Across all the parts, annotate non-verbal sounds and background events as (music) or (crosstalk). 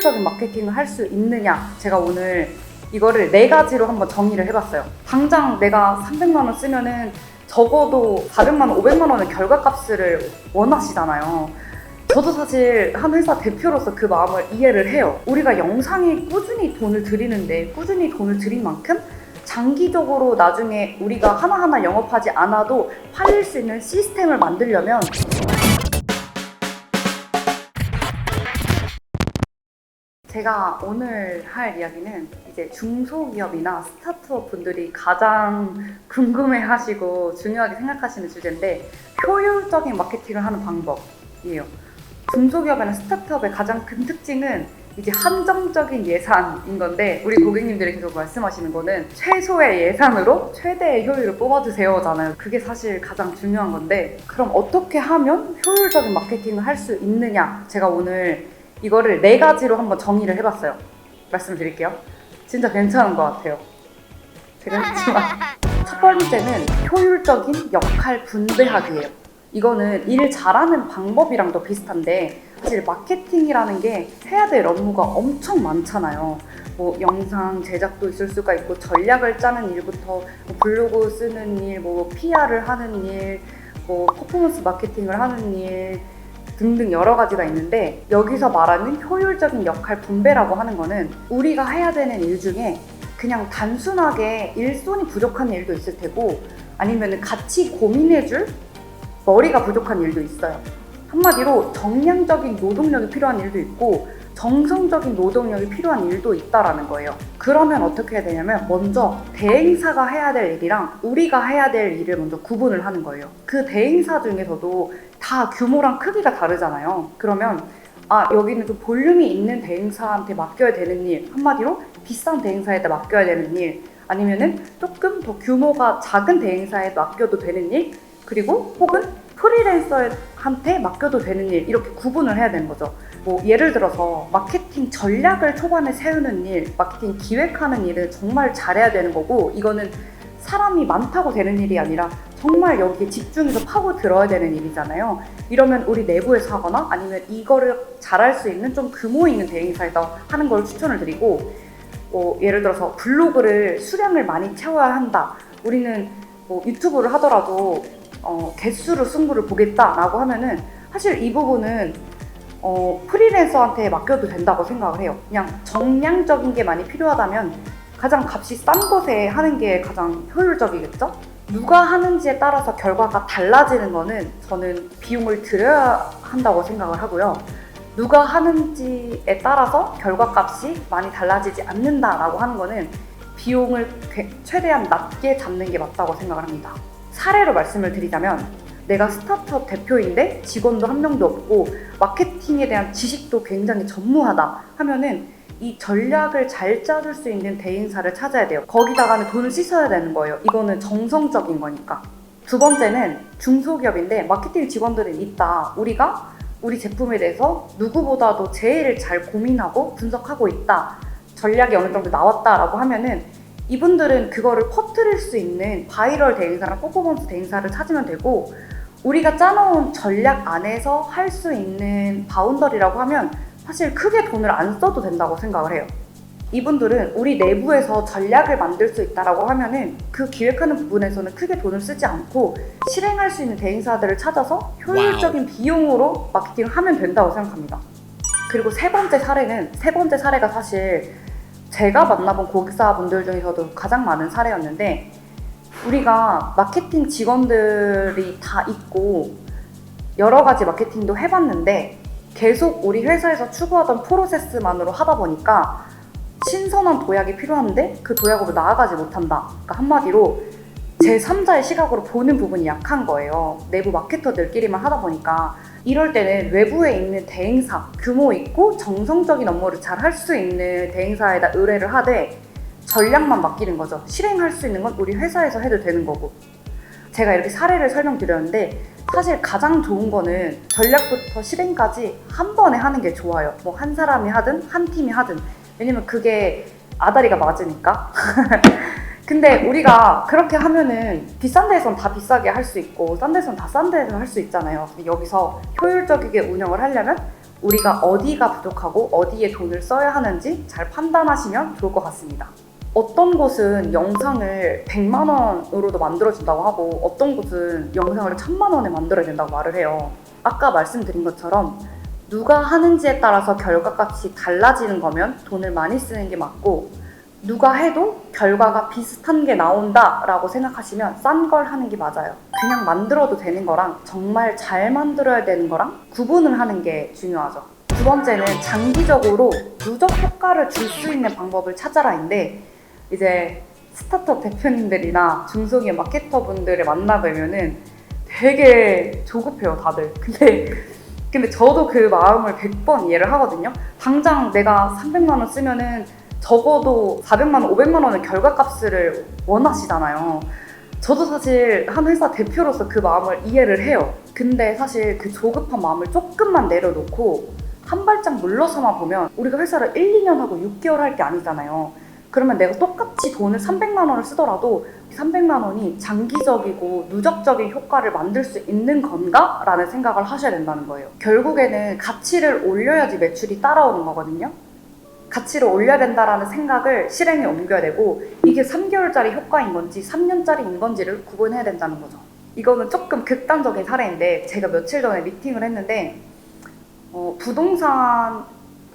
효율적인 마케팅을 할 수 있느냐 제가 오늘 이거를 네 가지로 한번 정의를 해봤어요. 당장 내가 300만 원 쓰면은 적어도 400만 원, 500만 원의 결과값을 원하시잖아요. 저도 사실 한 회사 대표로서 그 마음을 이해를 해요. 우리가 영상에 꾸준히 돈을 들이는데 꾸준히 돈을 들인 만큼 장기적으로 나중에 우리가 하나하나 영업하지 않아도 팔릴 수 있는 시스템을 만들려면 제가 오늘 할 이야기는 이제 중소기업이나 스타트업 분들이 가장 궁금해하시고 중요하게 생각하시는 주제인데 효율적인 마케팅을 하는 방법이에요. 중소기업이나 스타트업의 가장 큰 특징은 이제 한정적인 예산인 건데 우리 고객님들이 계속 말씀하시는 거는 최소의 예산으로 최대의 효율을 뽑아주세요잖아요. 그게 사실 가장 중요한 건데 그럼 어떻게 하면 효율적인 마케팅을 할 수 있느냐? 제가 오늘 이거를 네 가지로 한번 정의를 해봤어요. 말씀드릴게요. 진짜 괜찮은 것 같아요. 제가 했지만 (laughs) 첫 번째는 효율적인 역할 분배하기예요. 이거는 일 잘하는 방법이랑도 비슷한데 사실 마케팅이라는 게 해야 될 업무가 엄청 많잖아요. 뭐 영상 제작도 있을 수가 있고 전략을 짜는 일부터 뭐 블로그 쓰는 일, 뭐 PR을 하는 일, 뭐 퍼포먼스 마케팅을 하는 일 등등 여러 가지가 있는데 여기서 말하는 효율적인 역할 분배라고 하는 거는 우리가 해야 되는 일 중에 그냥 단순하게 일손이 부족한 일도 있을 테고 아니면 같이 고민해줄 머리가 부족한 일도 있어요. 한마디로 정량적인 노동력이 필요한 일도 있고 정성적인 노동력이 필요한 일도 있다라는 거예요. 그러면 어떻게 해야 되냐면 먼저 대행사가 해야 될 일이랑 우리가 해야 될 일을 먼저 구분을 하는 거예요. 그 대행사 중에서도 다 규모랑 크기가 다르잖아요. 그러면 아 여기는 좀 볼륨이 있는 대행사한테 맡겨야 되는 일 한마디로 비싼 대행사에다 맡겨야 되는 일 아니면은 조금 더 규모가 작은 대행사에 맡겨도 되는 일 그리고 혹은 프리랜서한테 맡겨도 되는 일 이렇게 구분을 해야 되는 거죠. 뭐 예를 들어서 마케팅 전략을 초반에 세우는 일, 마케팅 기획하는 일은 정말 잘해야 되는 거고 이거는 사람이 많다고 되는 일이 아니라 정말 여기에 집중해서 파고 들어야 되는 일이잖아요. 이러면 우리 내부에서 하거나 아니면 이거를 잘할 수 있는 좀 규모 있는 대행사에서 하는 걸 추천을 드리고 뭐 예를 들어서 블로그를 수량을 많이 채워야 한다. 우리는 뭐 유튜브를 하더라도 어, 개수로 승부를 보겠다라고 하면은 사실 이 부분은 어, 프리랜서한테 맡겨도 된다고 생각을 해요. 그냥 정량적인 게 많이 필요하다면 가장 값이 싼 곳에 하는 게 가장 효율적이겠죠? 누가 하는지에 따라서 결과가 달라지는 거는 저는 비용을 들여야 한다고 생각을 하고요. 누가 하는지에 따라서 결과 값이 많이 달라지지 않는다라고 하는 거는 비용을 꽤- 최대한 낮게 잡는 게 맞다고 생각을 합니다. 사례로 말씀을 드리자면 내가 스타트업 대표인데 직원도 한 명도 없고 마케팅에 대한 지식도 굉장히 전무하다 하면은 이 전략을 잘 짜줄 수 있는 대행사를 찾아야 돼요. 거기다가는 돈을 씻어야 되는 거예요. 이거는 정성적인 거니까. 두 번째는 중소기업인데 마케팅 직원들은 있다. 우리가 우리 제품에 대해서 누구보다도 제일 잘 고민하고 분석하고 있다. 전략이 어느 정도 나왔다라고 하면은 이분들은 그거를 퍼뜨릴 수 있는 바이럴 대행사랑 퍼포먼스 대행사를 찾으면 되고 우리가 짜놓은 전략 안에서 할 수 있는 바운더리라고 하면 사실 크게 돈을 안 써도 된다고 생각을 해요. 이분들은 우리 내부에서 전략을 만들 수 있다라고 하면은 그 기획하는 부분에서는 크게 돈을 쓰지 않고 실행할 수 있는 대행사들을 찾아서 효율적인 비용으로 마케팅을 하면 된다고 생각합니다. 그리고 세 번째 사례는 세 번째 사례가 사실 제가 만나본 고객사분들 중에서도 가장 많은 사례였는데 우리가 마케팅 직원들이 다 있고 여러 가지 마케팅도 해봤는데 계속 우리 회사에서 추구하던 프로세스만으로 하다 보니까 신선한 도약이 필요한데 그 도약으로 나아가지 못한다. 그러니까 한마디로 제3자의 시각으로 보는 부분이 약한 거예요. 내부 마케터들끼리만 하다 보니까 이럴 때는 외부에 있는 대행사, 규모 있고 정성적인 업무를 잘 할 수 있는 대행사에다 의뢰를 하되 전략만 맡기는 거죠. 실행할 수 있는 건 우리 회사에서 해도 되는 거고. 제가 이렇게 사례를 설명드렸는데 사실 가장 좋은 거는 전략부터 실행까지 한 번에 하는 게 좋아요. 뭐 한 사람이 하든 한 팀이 하든. 왜냐면 그게 아다리가 맞으니까. (laughs) 근데 우리가 그렇게 하면은 비싼 데에선 다 비싸게 할 수 있고 싼 데선 다 싼 데에서 할 수 있잖아요. 여기서 효율적이게 운영을 하려면 우리가 어디가 부족하고 어디에 돈을 써야 하는지 잘 판단하시면 좋을 것 같습니다. 어떤 곳은 영상을 100만 원으로도 만들어준다고 하고 어떤 곳은 영상을 1000만 원에 만들어야 된다고 말을 해요. 아까 말씀드린 것처럼 누가 하는지에 따라서 결과값이 달라지는 거면 돈을 많이 쓰는 게 맞고 누가 해도 결과가 비슷한 게 나온다라고 생각하시면 싼 걸 하는 게 맞아요. 그냥 만들어도 되는 거랑 정말 잘 만들어야 되는 거랑 구분을 하는 게 중요하죠. 두 번째는 장기적으로 누적 효과를 줄 수 있는 방법을 찾아라인데 이제 스타트업 대표님들이나 중소기업 마케터분들을 만나뵈면은 되게 조급해요, 다들. (laughs) 근데 근데 저도 그 마음을 100번 이해를 하거든요. 당장 내가 300만 원 쓰면은 적어도 400만 원, 500만 원의 결과값을 원하시잖아요. 저도 사실 한 회사 대표로서 그 마음을 이해를 해요. 근데 사실 그 조급한 마음을 조금만 내려놓고 한 발짝 물러서만 보면 우리가 회사를 1, 2년 하고 6개월 할 게 아니잖아요. 그러면 내가 똑같이 돈을 300만 원을 쓰더라도 300만 원이 장기적이고 누적적인 효과를 만들 수 있는 건가? 라는 생각을 하셔야 된다는 거예요. 결국에는 가치를 올려야지 매출이 따라오는 거거든요. 가치를 올려야 된다라는 생각을 실행에 옮겨야 되고 이게 3개월짜리 효과인 건지 3년짜리인 건지를 구분해야 된다는 거죠. 이거는 조금 극단적인 사례인데 제가 며칠 전에 미팅을 했는데 어, 부동산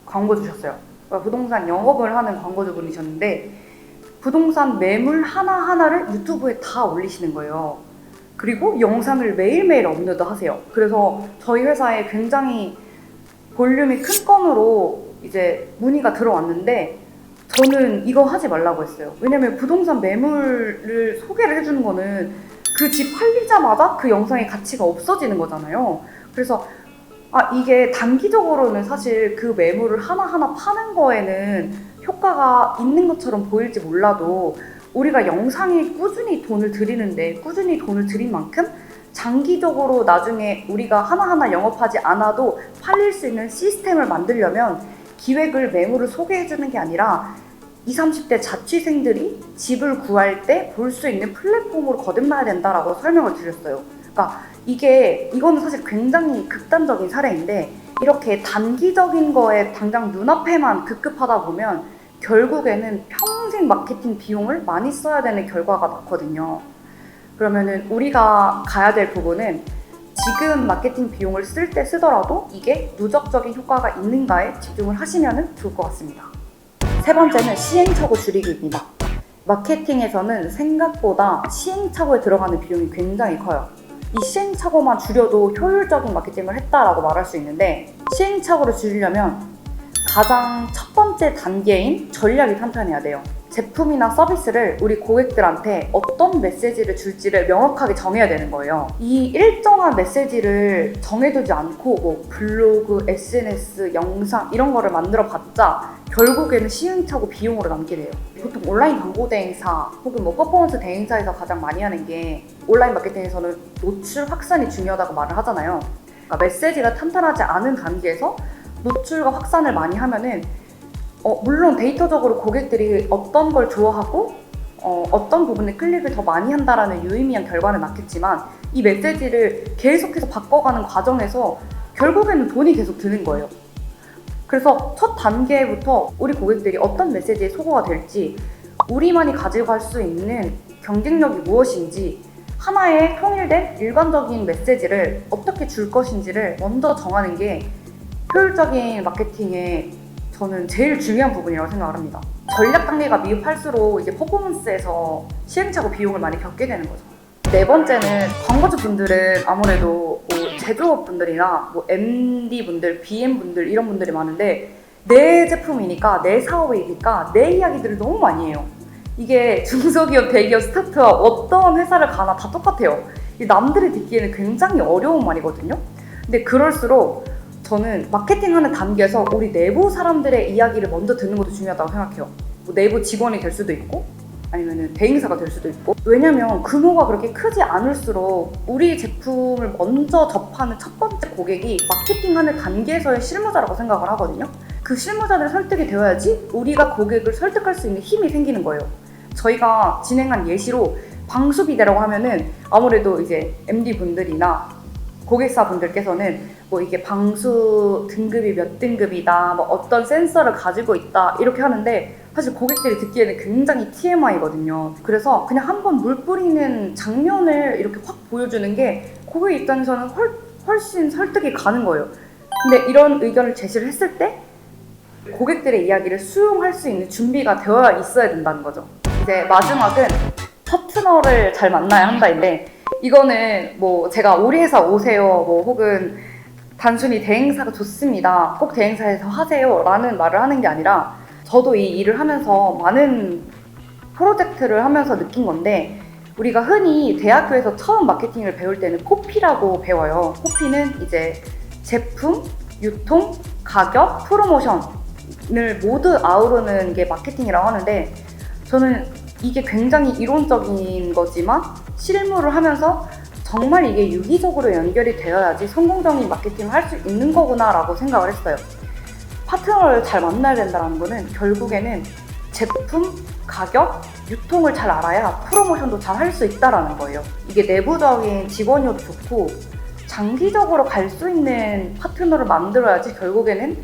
광고 주셨어요. 부동산 영업을 하는 광고주분이셨는데 부동산 매물 하나하나를 유튜브에 다 올리시는 거예요. 그리고 영상을 매일매일 업로드 하세요. 그래서 저희 회사에 굉장히 볼륨이 큰 건으로 이제 문의가 들어왔는데 저는 이거 하지 말라고 했어요. 왜냐면 부동산 매물을 소개를 해주는 거는 그 집 팔리자마자 그 영상의 가치가 없어지는 거잖아요. 그래서 아, 이게 단기적으로는 사실 그 매물을 하나하나 파는 거에는 효과가 있는 것처럼 보일지 몰라도 우리가 영상에 꾸준히 돈을 들이는데 꾸준히 돈을 들인 만큼 장기적으로 나중에 우리가 하나하나 영업하지 않아도 팔릴 수 있는 시스템을 만들려면 기획을 매물을 소개해주는 게 아니라 20, 30대 자취생들이 집을 구할 때 볼 수 있는 플랫폼으로 거듭나야 된다라고 설명을 드렸어요. 그러니까 이게 이거는 사실 굉장히 극단적인 사례인데 이렇게 단기적인 거에 당장 눈앞에만 급급하다 보면 결국에는 평생 마케팅 비용을 많이 써야 되는 결과가 났거든요. 그러면은 우리가 가야 될 부분은 지금 마케팅 비용을 쓸 때 쓰더라도 이게 누적적인 효과가 있는가에 집중을 하시면 좋을 것 같습니다. 세 번째는 시행착오 줄이기입니다. 마케팅에서는 생각보다 시행착오에 들어가는 비용이 굉장히 커요. 이 시행착오만 줄여도 효율적인 마케팅을 했다라고 말할 수 있는데 시행착오를 줄이려면 가장 첫 번째 단계인 전략이 탄탄해야 돼요. 제품이나 서비스를 우리 고객들한테 어떤 메시지를 줄지를 명확하게 정해야 되는 거예요. 이 일정한 메시지를 정해두지 않고 뭐 블로그, SNS, 영상 이런 거를 만들어 봤자 결국에는 시행착오 비용으로 남게 돼요. 보통 온라인 광고 대행사 혹은 뭐 퍼포먼스 대행사에서 가장 많이 하는 게 온라인 마케팅에서는 노출 확산이 중요하다고 말을 하잖아요. 그러니까 메시지가 탄탄하지 않은 단계에서 노출과 확산을 많이 하면은 어, 물론 데이터적으로 고객들이 어떤 걸 좋아하고 어, 떤 부분에 클릭을 더 많이 한다라는 유의미한 결과는 낳겠지만 이 메시지를 계속해서 바꿔가는 과정에서 결국에는 돈이 계속 드는 거예요. 그래서 첫 단계부터 우리 고객들이 어떤 메시지에 소거가 될지 우리만이 가지고 갈 수 있는 경쟁력이 무엇인지 하나의 통일된 일관적인 메시지를 어떻게 줄 것인지를 먼저 정하는 게 효율적인 마케팅의 저는 제일 중요한 부분이라고 생각을 합니다. 전략 단계가 미흡할수록 이제 퍼포먼스에서 시행착오 비용을 많이 겪게 되는 거죠. 네 번째는 광고주 분들은 아무래도 뭐 제조업 분들이나 뭐 MD 분들, BM 분들 이런 분들이 많은데 내 제품이니까 내 사업이니까 내 이야기들을 너무 많이 해요. 이게 중소기업, 대기업, 스타트업 어떤 회사를 가나 다 똑같아요. 이 남들이 듣기에는 굉장히 어려운 말이거든요. 근데 그럴수록 저는 마케팅하는 단계에서 우리 내부 사람들의 이야기를 먼저 듣는 것도 중요하다고 생각해요. 뭐 내부 직원이 될 수도 있고 아니면 대행사가 될 수도 있고 왜냐면 규모가 그렇게 크지 않을수록 우리 제품을 먼저 접하는 첫 번째 고객이 마케팅하는 단계에서의 실무자라고 생각을 하거든요. 그 실무자들 설득이 되어야지 우리가 고객을 설득할 수 있는 힘이 생기는 거예요. 저희가 진행한 예시로 방수비대라고 하면은 아무래도 이제 MD 분들이나 고객사분들께서는 뭐 이게 방수 등급이 몇 등급이다, 뭐 어떤 센서를 가지고 있다 이렇게 하는데 사실 고객들이 듣기에는 굉장히 TMI거든요. 그래서 그냥 한번 물 뿌리는 장면을 이렇게 확 보여주는 게 고객 입장에서는 훨, 훨씬 설득이 가는 거예요. 근데 이런 의견을 제시를 했을 때 고객들의 이야기를 수용할 수 있는 준비가 되어야 있어야 된다는 거죠. 이제 마지막은 파트너를 잘 만나야 한다인데 이거는 뭐 제가 우리 회사 오세요. 뭐 혹은 단순히 대행사가 좋습니다. 꼭 대행사에서 하세요. 라는 말을 하는 게 아니라 저도 이 일을 하면서 많은 프로젝트를 하면서 느낀 건데 우리가 흔히 대학교에서 처음 마케팅을 배울 때는 코피라고 배워요. 코피는 이제 제품, 유통, 가격, 프로모션을 모두 아우르는 게 마케팅이라고 하는데 저는 이게 굉장히 이론적인 거지만 실무를 하면서 정말 이게 유기적으로 연결이 되어야지 성공적인 마케팅을 할 수 있는 거구나라고 생각을 했어요. 파트너를 잘 만나야 된다는 거는 결국에는 제품, 가격, 유통을 잘 알아야 프로모션도 잘 할 수 있다라는 거예요. 이게 내부적인 직원이어도 좋고 장기적으로 갈 수 있는 파트너를 만들어야지 결국에는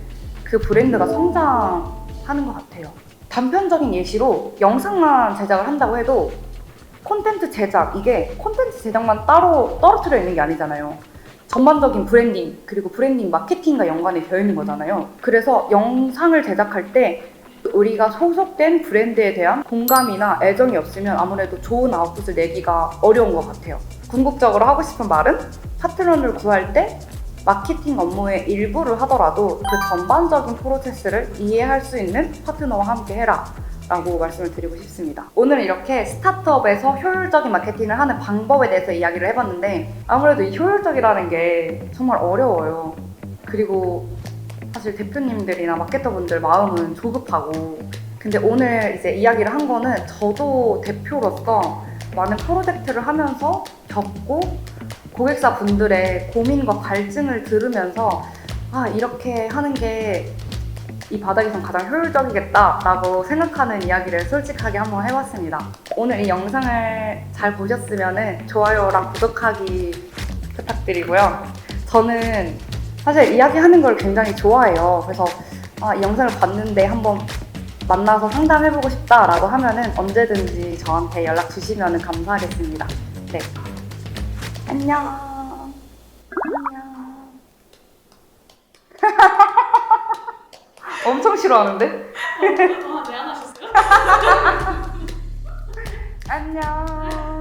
그 브랜드가 성장하는 것 같아요. 단편적인 예시로 영상만 제작을 한다고 해도 콘텐츠 제작 이게 콘텐츠 제작만 따로 떨어뜨려 있는 게 아니잖아요. 전반적인 브랜딩 그리고 브랜딩 마케팅과 연관이 되어 있는 거잖아요. 그래서 영상을 제작할 때 우리가 소속된 브랜드에 대한 공감이나 애정이 없으면 아무래도 좋은 아웃풋을 내기가 어려운 것 같아요. 궁극적으로 하고 싶은 말은 파트너를 구할 때 마케팅 업무의 일부를 하더라도 그 전반적인 프로세스를 이해할 수 있는 파트너와 함께 해라. 라고 말씀을 드리고 싶습니다. 오늘 이렇게 스타트업에서 효율적인 마케팅을 하는 방법에 대해서 이야기를 해봤는데 아무래도 이 효율적이라는 게 정말 어려워요. 그리고 사실 대표님들이나 마케터분들 마음은 조급하고 근데 오늘 이제 이야기를 한 거는 저도 대표로서 많은 프로젝트를 하면서 겪고 고객사 분들의 고민과 갈증을 들으면서 아 이렇게 하는 게 이 바닥에선 가장 효율적이겠다라고 생각하는 이야기를 솔직하게 한번 해봤습니다. 오늘 이 영상을 잘 보셨으면 좋아요랑 구독하기 부탁드리고요. 저는 사실 이야기하는 걸 굉장히 좋아해요. 그래서 아, 이 영상을 봤는데 한번 만나서 상담해보고 싶다라고 하면은 언제든지 저한테 연락 주시면 감사하겠습니다. 네. 안녕. 엄청 싫어하는데? 동안 왜안 하셨어요? 안녕.